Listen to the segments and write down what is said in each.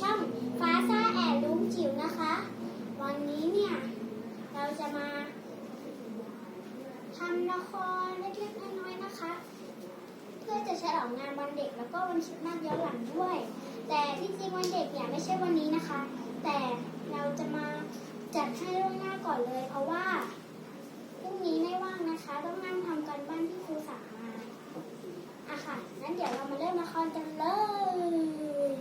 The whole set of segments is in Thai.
ช่องฟ้าซ่าแอนลุงจิ๋วนะคะ วันนี้เนี่ย เราจะมาทำละครเล็กๆน้อยๆนะคะ เพื่อจะฉลองงานวันเด็กแล้วก็วันคริดมากย้อนหลังด้วย แต่ที่จริงวันเด็กเนี่ยไม่ใช่วันนี้นะคะ แต่เราจะมาจัดให้ล่วงหน้าก่อนเลย เพราะว่าพรุ่งนี้ไม่ว่างนะคะ ต้องนั่งทำการบ้านที่ครูสั่งมาอะค่ะงั้นเดี๋ยวเรามาเริ่มละครกันเลย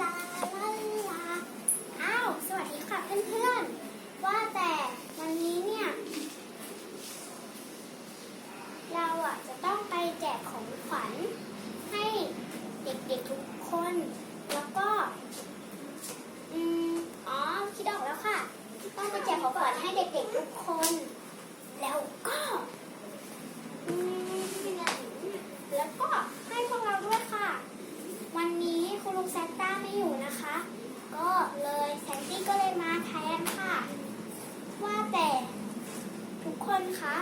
ลาลาลาอ้าว สวัสดีค่ะเพื่อนๆ ว่าแต่วันนี้เนี่ย เราอะจะต้องไปแจกของขวัญให้เด็กๆทุกคน แล้วก็ อืมอ๋อคิดออกแล้วค่ะ ต้องไปแจกของขวัญให้เด็กๆทุกคน แล้วก็อืมแล้วก็ให้พวกเราด้วยค่ะ วันนี้คุณลุงแซนต้าไม่อยู่นะคะ ก็เลยแซนตี้ก็เลยมาแทนค่ะ ว่าแต่ทุกคนคะ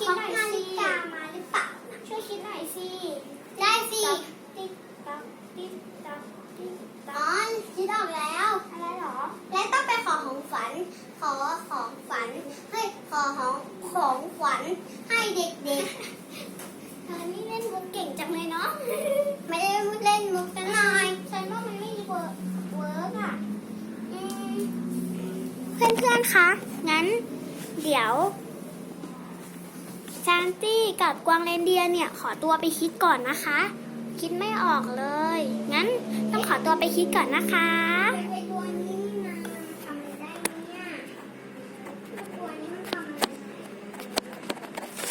คิดหน่อยสิมาหรือเปล่าช่วยคิดหน่อยสิได้สิติ๊กตักติ๊กตักติ๊กตักอ๋อคิดออกแล้ว อะไรหรอ และต้องไปขอของฝันขอของ รนเดียเนี่ยขอตัวไปคิดก่อนนะคะ คิดไม่ออกเลย งั้นต้องขอตัวไปคิดก่อนนะคะ ไอตัวนี้นี่นะทำอะไรได้เนี่ยไอ้ตัวนี้มันทำอะไรได้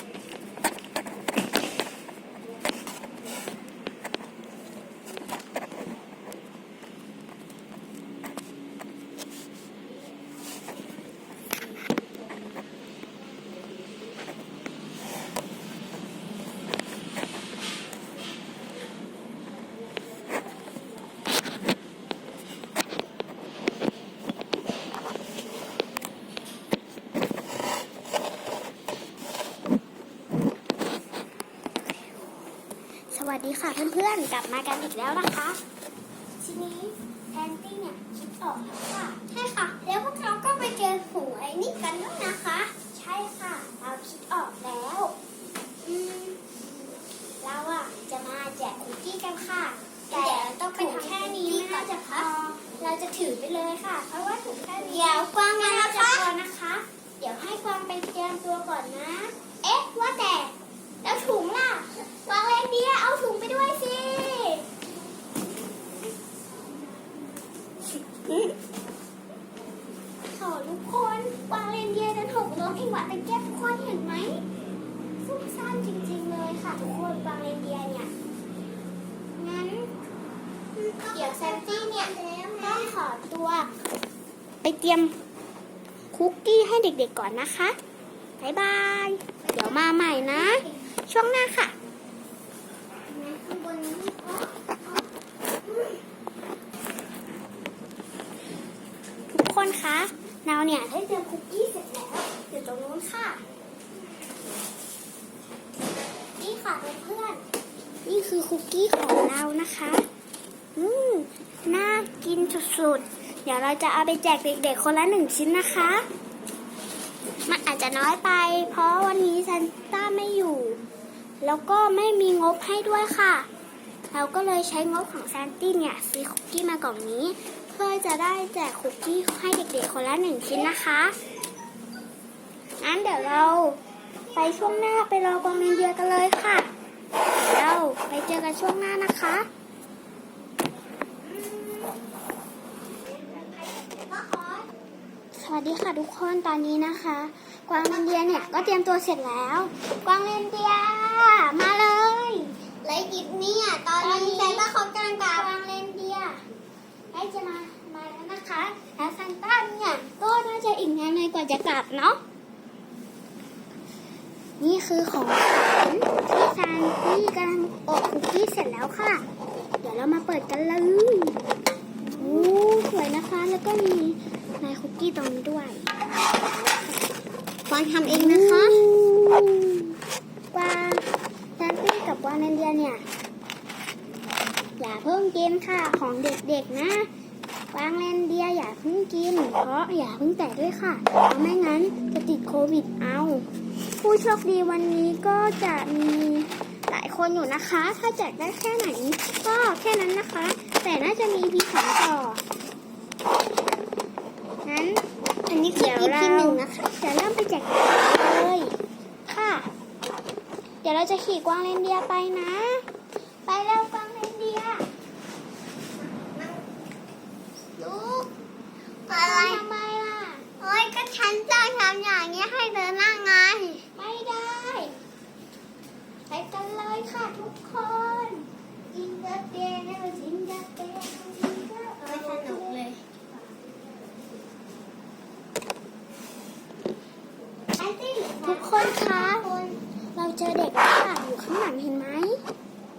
สวัสดีค่ะเพื่อนๆ กลับมากันอีกแล้วนะคะ ทีนี้แอนตี้เนี่ยคิดออกแล้วค่ะ ใช่ค่ะ แล้วพวกเราก็ไปเจอหวยนี่กันด้วยนะคะ ใช่ค่ะ เราคิดออกแล้วอืมเราอะจะมาแจกคุกกี้กันค่ะ แต่ต้องเป็นแค่นี้ไม่น่าจะพอเราจะถือไปเลยค่ะ เพราะว่าถุงแค่นี้เดี๋ยวกวางไม่มาน่านะจะคะพอนะคะ เดี๋ยวให้ความไปเตรียมตัวก่อนนะ เอ๊ะว่าแต่ แล้วถุงล่ะวางเลนเดียเอาถุงไปด้วยสิ โถทุกคน อตัว ไปเตรียมคุกกี้ให้เด็กๆก่อนนะคะบายบาย เดี๋ยวมาใหม่นะ ช่วงหน้าค่ะทุกคนคะเราเนี่ยได้เตรียมคุกกี้เสร็จแล้วอยู่ตรงนู้นค่ะ นี่ค่ะเพื่อนนี่คือคุกกี้ของเรานะคะ น่ากินสุดๆ เดี๋ยวเราจะเอาไปแจกเด็กๆ คนละหนึ่งชิ้นนะคะ มันอาจจะน้อยไป เพราะวันนี้ซันต้าไม่อยู่ แล้วก็ไม่มีงบให้ด้วยค่ะ เราก็เลยใช้งบของแซนตี้เนี่ยซื้อคุกกี้มากล่องนี้ เพื่อจะได้แจกคุกกี้ให้เด็กๆ คนละหนึ่งชิ้นนะคะงั้นเดี๋ยวเราไปช่วงหน้าไปรอกองเรนเดียกันเลยค่ะ เดี๋ยวเราไปเจอกันช่วงหน้านะคะ มาขอ ส วัสดีค่ะทุกคนตอนนี้นะคะ กวางเรนเดียร์เนี่ยก็เตรียมตัวเสร็จแล้ว กวางเรนเดียร์มาเลยและหยิบเนี่ยตอนนี้แซนต้าเขากำลังกลับกวางเรนเดียร์ใกล้จะมามาแล้วนะคะแล้วซันต้าเนี่ยก็น่าจะอีกนานเลยกว่าจะกลับเนาะนี่คือของขวัญที่ซันตี้กำลังอบคุกกี้เสร็จแล้วค่ะ เดี๋ยวเรามาเปิดกันเลยโอ้สวยนะคะแล้วก็มี ลายคุกกี้ตรงนี้ด้วยฟังทำเองนะคะกวางแซนตี้กับกวางเรนเดียร์เนี่ย อย่าเพิ่งกินค่ะของเด็กๆนะกวางเรนเดียร์อย่าเพิ่งกิน เพราะอย่าเพิ่งแตะด้วยค่ะเพราะไม่งั้นจะติดโควิดเอา ผู้โชคดีวันนี้ก็จะมีหลายคนอยู่นะคะ ถ้าแจกได้แค่ไหนก็แค่นั้นนะคะ แต่น่าจะมีพีสองต่องั้น อันนี้คือ เดี๋ยว EP เราหนึ่งนะคะจะเริ่มไปแจกเลยค่ะ เดี๋ยวเราจะขี่กวางเรนเดียร์ไปนะ ไปเร็วกวางเรนเดียร์ลูกอะไรทำไมล่ะโอ้ยก็ฉันจะทำอย่างนี้ให้เธอนั่งไงไม่ได้ ไปกันเลยค่ะทุกคนจินเดอร์เดย์นะจินเดอร์เดย์จินเดอร์ ไม่สนุกเลย ไอตี้ทุกคนคะ คน เจอเด็กค่ะอยู่ข้างหลังเห็นไหม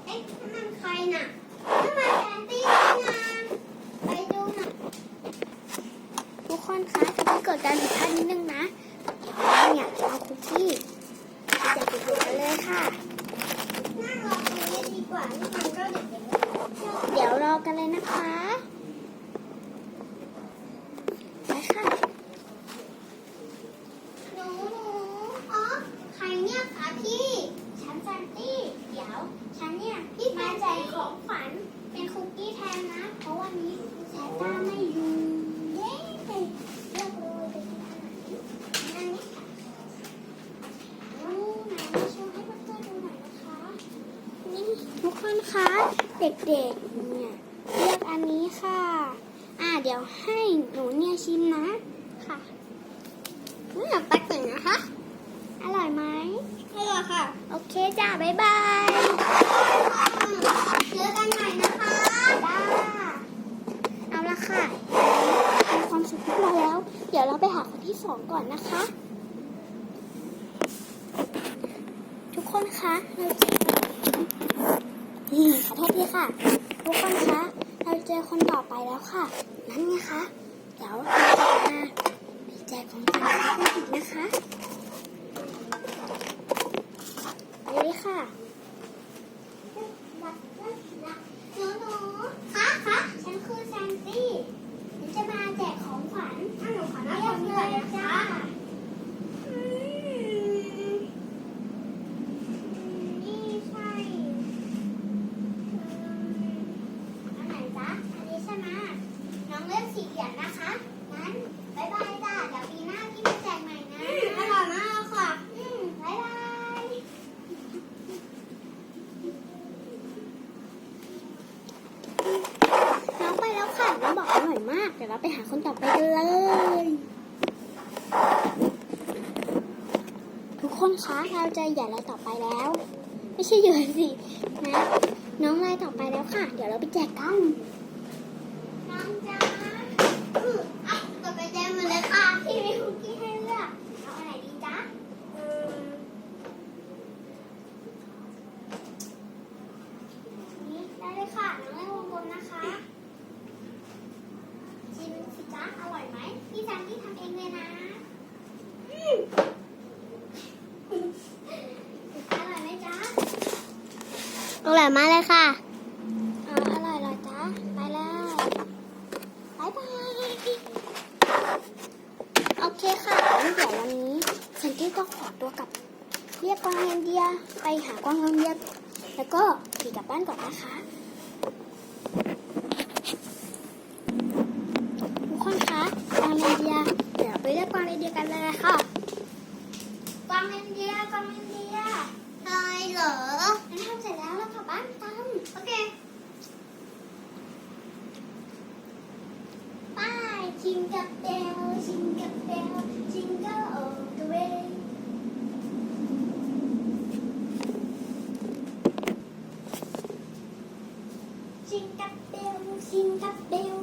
เอ๊ะนั่นใครน่ะนั่นมันแอนตี้นี่นะไปดูหน่อย ทุกคนคะจะไม่เกิดการผิดพลาดนิดนึงนะเราเนี่ยจะเอาคุกกี้ไปแจกเด็กๆกันเลยค่ะ นั่งรอตรงนี้ดีกว่านี่มันก็เด็กๆ เดี๋ยวรอกันเลยนะคะไปค่ะ หนูหนูอ๋อใครเนี่ยคะพี่ ฉันซันตี้ เดี๋ยว ฉันเนี่ยมา แจกของขวัญเป็นคุกกี้แทนนะ เพราะวันนี้แซนต้าไม่อยู่เย้เลือกเลยไปที่ไหนอันนี้ค่ะนี่ไหนมาโชว์ให้เพื่อนๆดูหน่อยนะคะ นี่ทุกคนคะเด็กๆเนี่ยเลือกอันนี้ค่ะ อ่าเดี๋ยวให้หนูเนี่ยชิมนะ ค่ะ นี่อยากตักหน่อยนะคะ อร่อยไหม ไม่หรอกค่ะ โอเคจ้า บ๊ายบาย เจอกันใหม่นะคะ จ้าเอาละค่ะมีความสุขทุกเราแล้ว เดี๋ยวเราไปหาคนที่ สองก่อนนะคะ ทุกคนคะเราเจอนี่ขอโทษทีค่ะ ทุกคนคะ เราเจอคนต่อไปแล้วค่ะ นั่นไงคะเดี๋ยวเราจะมาแจกของขวัญให้อีกนะคะไปเลยค่ะ หนูหนู คะคะฉันคือแซนตี้ฉันจะมาแจกของขวัญ ถ้าหนูขอหน้า เรี ค ย น ก นี้ เล เลย ย นะ จ้า คะอืมนี่ใช่อืม อันไหนจ๊ะ อันนี้ใช่ไหมน้องเลือกสีเหลืองนะคะ งั้นบายบายจ้าเดี๋ยวปีหน้าพี่มาแจกใหม่นะ อืมอร่อยมากค่ะ อืมบายบาย น้องไปแล้วค่ะ น้องบอกอร่อยมาก เดี๋ยวเราไปหาคนต่อไปกันเลย ทุกคนคะเราจะอย่ารายต่อไปแล้ว ไม่ใช่เหยื่อสินะ น้องรายต่อไปแล้วค่ะ เดี๋ยวเราไปแจกกัน น้องจ้า อะกดไปแจ้งมาเลยค่ะที่มีคุกกี้ให้เลือกเอาอันไหนดีจ๊ะ อืม นี่ได้เลยค่ะน้องเล่นวงกลมนะคะชิมสิจ๊ะอร่อยไหมพี่จันที่ทำเองเลยนะอืมอร่อยไหมจ๊ะ อ ร่อยมากเลยค่ะอ๋ออร่อยเหรอจ๊ะ ไปเลยบายบายโอเคค่ะงั้นเดี๋ยววันนี้ฉันกี้ก็ขอตัวกลับเรียกกวางเรนเดียไปหากวางเรนเดียแล้วก็ขี่กลับบ้านก่อนนะคะทุกคนคะกวางเรนเดียเดี๋ยวไปเรียกกวางเรนเดียกันเลยค่ะกวางเรนเดียกวางเรนเดีย ร์ใช่เหรองั้นทำเสร็จแล้วเรากลับบ้านกันโอเคไปชิงกับเบลชิงกับเบลชิงก็โอเดเวชิงกับเบลชิงกับเบล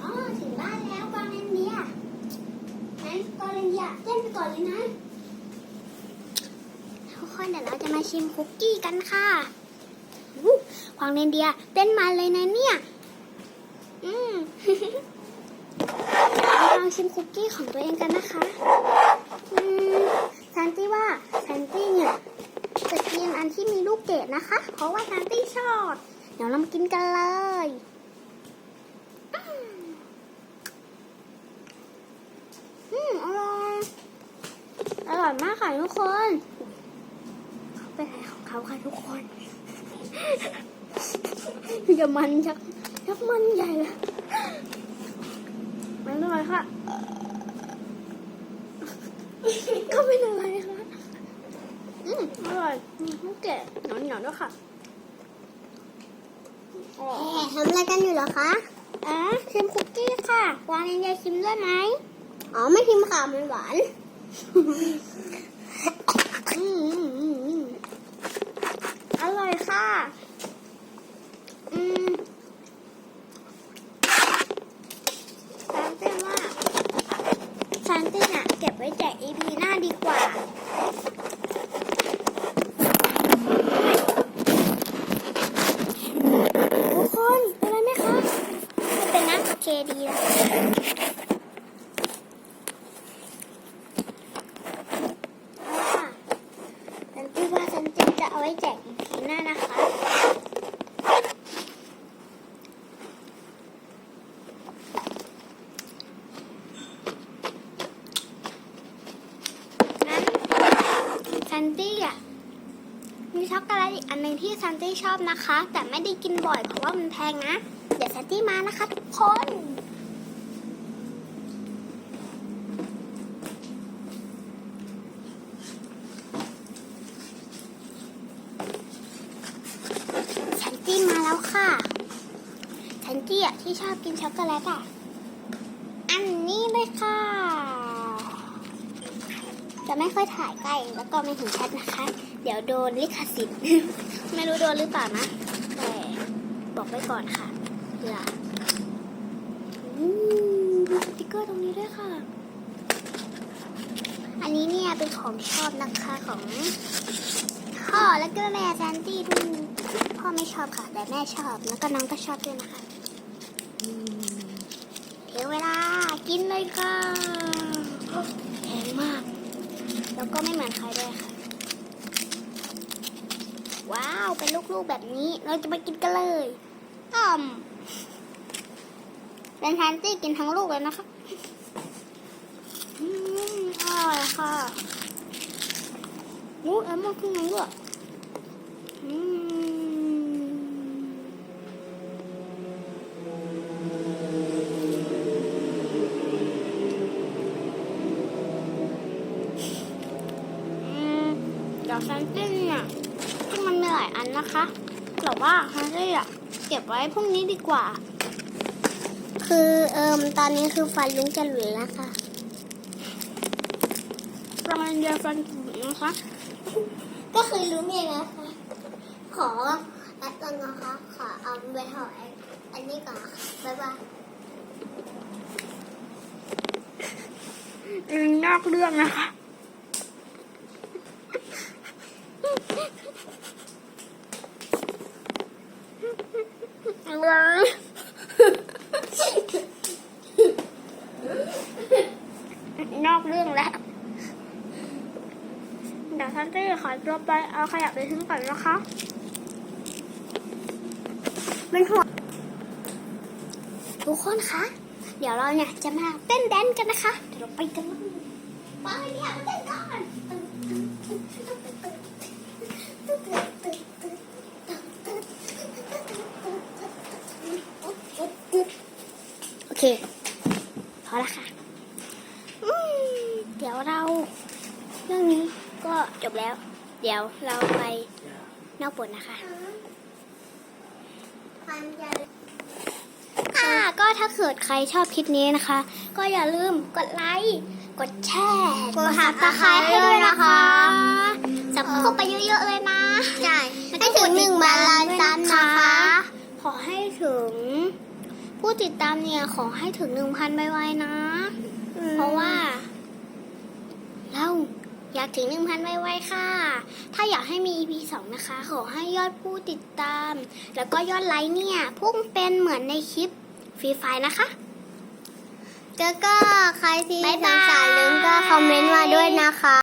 อ๋อถึงบ้านแล้วกวางเรนเดียร์งั้นกวางเรนเดียร์เล่นไปก่อนเลยนะทุก คนเดี๋ยวเราจะมาชิมคุกกี้กันค่ะอู้กวางเรนเดียร์เต้นมาเลยนะเนี่ย อืมลองชิมคุกกี้ของตัวเองกันนะคะ อืมซันตี้ว่าซันตี้เนี่ยจะกินอันที่มีลูกเกดนะคะ เพราะว่าซันตี้ชอบ เดี๋ยวเรามากินกันเลยอืมอร่อย อร่อยมากค่ะทุกคน เขาเป็นอะไรของเขาค่ะทุกคนอย่ามันชักชักมันใหญ่เลยไม่เป็นไรค่ะ ก็ไม่เป็นไรค่ะอืมอร่อยอืมลูกแกะหนอนหนอนด้วยค่ะอ๋อแหมทำอะไรกันอยู่เหรอคะอะชิมคุกกี้ค่ะวางในยายชิมด้วยไหม อ๋อ ไม่ทิมค่ะ มันหวาน อืมอืมอืมอืมอร่อยค่ะ อืมซานตี้ว่าซานตี้น่ะ เก็บไว้แจก EP หน้าดีกว่า ทุกคนเป็นไรไหมคะไม่เป็นนะโอเคดีแล้วเอาละค่ะฉันคิดว่าฉันจะจะเอาไว้แจ กอีพีหน้านะคะงั้นซันตี้อะมีช็อกโกแลตอีกอันหนึ่งที่ซันตี้ชอบนะคะ แต่ไม่ได้กินบ่อยเพราะว่ามันแพงนะ เดี๋ยวซันตี้มานะคะทุกคน ซันตี้มา แล้วค่ะซันตี้อะที่ชอบกินช็อกโกแลตอะ อันนี้เลยค่ะ จะไม่ค่อยถ่ายใกล้แล้วก็ไม่เห็นชัดนะคะ เดี๋ยวโดนลิขสิทธิ์ ไม่รู้โดนหรือเปล่านะ แต่บอกไว้ก่อนค่ะเผื่ออืมมีสติกเกอร์ตรงนี้ด้วยค่ะ อันนี้เนี่ยเป็นของชอบนะคะของพ่อแล้วก็แม่แซนตี้ด้วย พ่อไม่ชอบค่ะ แต่แม่ชอบแล้วก็น้องก็ชอบด้วยนะคะอืมถึงเวลากินเลยค่ะแพงมาก แล้วก็ไม่เหมือนใครด้วยค่ะ ว้าวเป็นลูกๆแบบนี้เราจะมากินกันเลยอ้อมเป็นแทนตี้กินทั้งลูกเลยนะคะอร่อยค่ะอู้แอมมาขึ้นมาด้วย เดี๋ยวซันตี้เนี่ยที่มันมีหลายอันนะคะ แต่ว่าซันตี้อะเก็บไว้พรุ่งนี้ดีกว่า คือเอิมตอนนี้คือฟันลุงจะหลุดแล้วค่ะประมาณเดียวฟันผุนะคะ ก็คือรู้เองนะคะ ขอแอดก่อนนะคะ ขอเอาไปถอดอันนี้ก่อนค่ะบ๊ายบายนอกเรื่องนะคะ นอกเรื่องแล้ว เดี๋ยวท่านตี้ขอตัว ไปเอาขยะไปทิ้งก่อนนะคะมันหัวทุกคนคะ เดี๋ยวเราเนี่ยจะมาเต้นแดนกันนะคะ เดี๋ยวเราไปกันไปเนี่ยเต้นก่อนโอเค พอละค่ะเดี๋ยวเรา เรื่องนี้ก็จบแล้ว เดี๋ยวเราไปนอกบทนะคะพันยาค่ะก็ถ้าเกิดใครชอบคลิปนี้นะคะ ก็อย่าลืมกดไลค์ กดแชร์ กดหักตะไคร้ให้ด้วยนะคะสับเข้าไปเยอะๆเลยนะใช่ให้ถึงหนึ่งมาล้านซับนะคะ ขอให้ถึง ผู้ติดตามเนี่ยขอให้ถึงหนึ่งพันไวๆนะ เพราะว่า เรา อยากถึงหนึ่งพันไวๆค่ะ ถ้าอยากให้มี EP สองนะคะ ขอให้ยอดผู้ติดตาม แล้วก็ยอดไลค์เนี่ย พุ่งเป็นเหมือนในคลิปฟรีไฟนะคะแล้วก็ใครที่บ๊ายสบายงสารลืมก็คอมเมนต์มาด้วยนะคะ